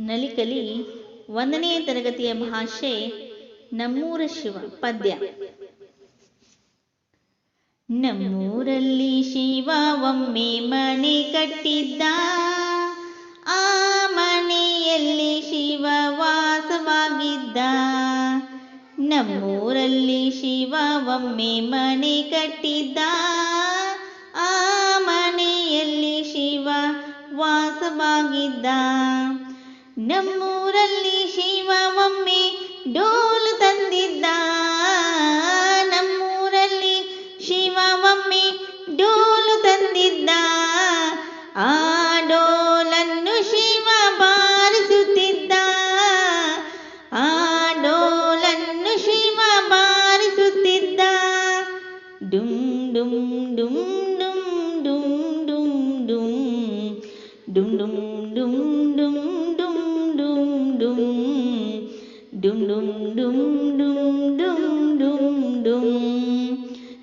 ನಲಿಕಲಿ ಒಂದನೇ ತರಗತಿಯ ಭಾಷೆ ನಮ್ಮೂರ ಶಿವ ಪದ್ಯ. ನಮ್ಮೂರಲ್ಲಿ ಶಿವ ಒಮ್ಮೆ ಮನೆ ಕಟ್ಟಿದ್ದ, ಆ ಮನೆಯಲ್ಲಿ ಶಿವ ವಾಸವಾಗಿದ್ದ. ನಮ್ಮೂರಲ್ಲಿ ಶಿವ ಒಮ್ಮೆ ಮನೆ ಕಟ್ಟಿದ್ದ, ಆ ಮನೆಯಲ್ಲಿ ಶಿವ ವಾಸವಾಗಿದ್ದ. ನಮ್ಮೂರಲ್ಲಿ ಶಿವ ಒಮ್ಮೆ ಡೋಲು ತಂದಿದ್ದ ನಮ್ಮೂರಲ್ಲಿ ಶಿವ ಒಮ್ಮೆ ಡೋಲು ತಂದಿದ್ದ ಆ ಡೋಲನ್ನು ಶಿವ ಬಾರಿಸುತ್ತಿದ್ದ ಆ ಡೋಲನ್ನು ಶಿವ ಬಾರಿಸುತ್ತಿದ್ದ ಡುಂ ಡುಂ ಡುಂ ಡುಂ ಡುಂ ಡುಂ ಡುಂ ಡುಂ ಡುಂ ಡುಂ ಡುಮ್ ಡುಮ್ ಡುಂ ಡುಂ ಡುಮ್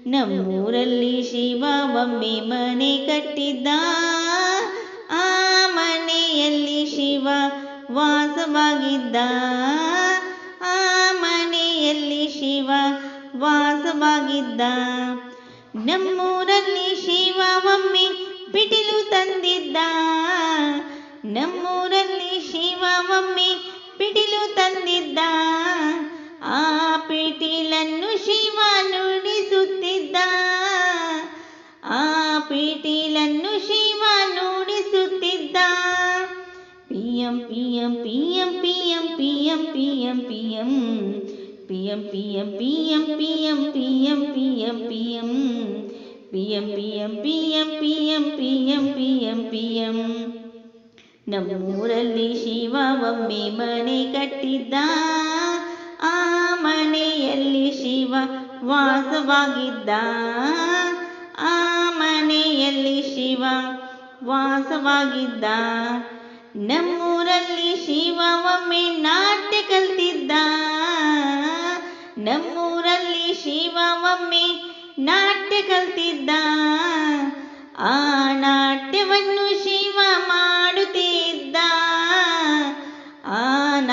ನಮ್ಮೂರಲ್ಲಿ ಶಿವ ಒಮ್ಮೆ ಮನೆ ಕಟ್ಟಿದ್ದ ಆ ಮನೆಯಲ್ಲಿ ಶಿವ ವಾಸವಾಗಿದ್ದ ಆ ಮನೆಯಲ್ಲಿ ಶಿವ ವಾಸವಾಗಿದ್ದ ನಮ್ಮೂರಲ್ಲಿ ಶಿವ ಒಮ್ಮೆ ಬಿಟಿಲು ತಂದಿದ್ದ ನಮ್ಮೂರಲ್ಲಿ ಶಿವ ಒಮ್ಮೆ ಪಿಟಿಲು ತಂದಿದ್ದ ಆ ಪಿಟೀಲನ್ನು ಶಿವ ನುಡಿಸುತ್ತಿದ್ದ ಆ ಪಿಟೀಲನ್ನು ಶಿವ ನುಡಿಸುತ್ತಿದ್ದ ಪಿಯಂ ಪಿಯಂ ಪಿಯಂ ಪಿಯಂ ಪಿಯಂ ಪಿಯಂ ಪಿಯಂ ಪಿಯಂ ಪಿಯಂ ಪಿಯಂ ಪಿಯಂ ಪಿಯಂ ಪಿಯಂ ಪಿಯಂ ಪಿಯಂ ಪಿಯಂ ಪಿಯಂ ಪಿಯಂ ಪಿಯಂ ಪಿಯಂ ಪಿಯಂ ನಮ್ಮೂರಲ್ಲಿ ಶಿವ ಒಮ್ಮೆ ಮನೆ ಕಟ್ಟಿದ್ದ, ಆ ಮನೆಯಲ್ಲಿ ಶಿವ ವಾಸವಾಗಿದ್ದ, ಆ ಮನೆಯಲ್ಲಿ ಶಿವ ವಾಸವಾಗಿದ್ದ. ನಮ್ಮೂರಲ್ಲಿ ಶಿವ ಒಮ್ಮೆ ನಾಟ್ಯ ಕಲ್ತಿದ್ದ, ನಮ್ಮೂರಲ್ಲಿ ಶಿವ ಒಮ್ಮೆ ನಾಟ್ಯ ಕಲ್ತಿದ್ದ.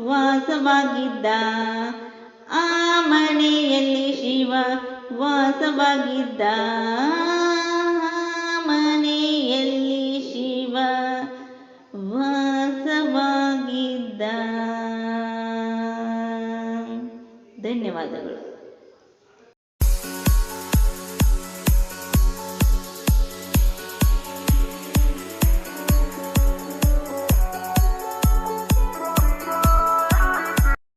ವಾಸವಾಗಿದ್ದ. ಆ ಮನೆಯಲ್ಲಿ ಶಿವ ವಾಸವಾಗಿದ್ದ. ಮನೆಯಲ್ಲಿ ಶಿವ ವಾಸವಾಗಿದ್ದ. ಧನ್ಯವಾದಗಳು.